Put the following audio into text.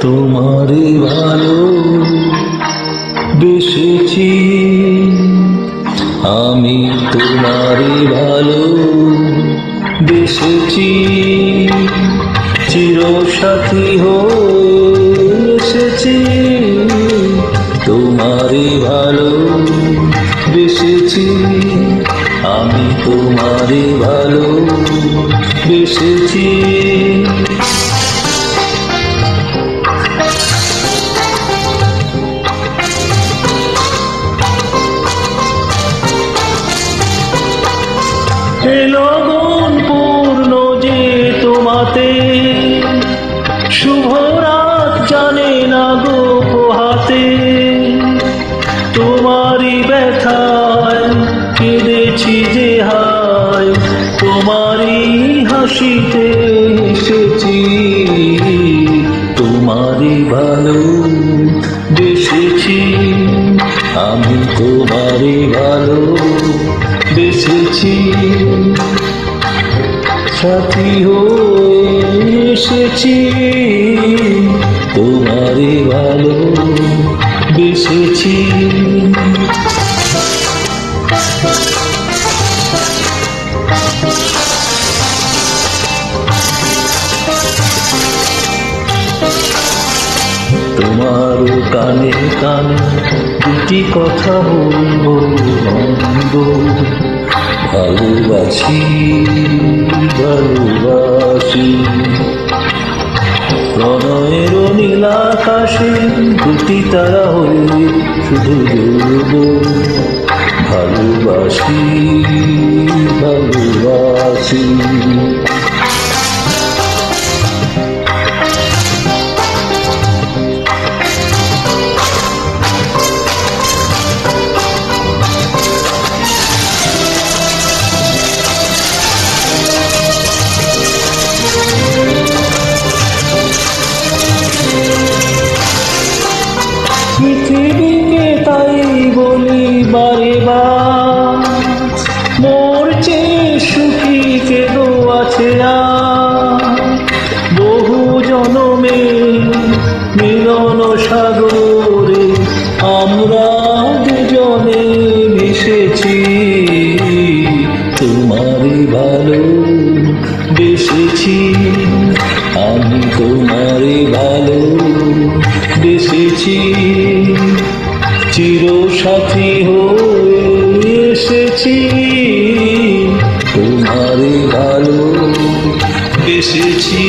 তোমারে ভালো বেশেছি আমি তোমারে ভালো বেসেছি। চিরসাথী হয়ে আমি তোমারে ভালো বেসেছি লগন পূর্ণ যে জানে না গো পোহাতে তোমারই ব্যথায় হাসিতে এসেছি। তোমারই ভালো বেসেছি আমি তোমারই ভালো বেসেছি সাথী হয়ে এসেছি। তোমারে ভালো বেসেছি তোমার কানে কানে দুটি কথা বলব বন্ধ ভালোবাসি ভালোবাসি। প্রণয়ের নীলাকাশে দুটি তারা হয়ে শুধু দুর্গ ভালোবাসি ভালোবাসি। সাগরে আমরা দুজনে মিশেছি। তোমারই ভালো বেসেছি আমি তোমারই ভালো বেসেছি চিরসাথী হয়ে এসেছি, তোমারে ভালো বেসেছি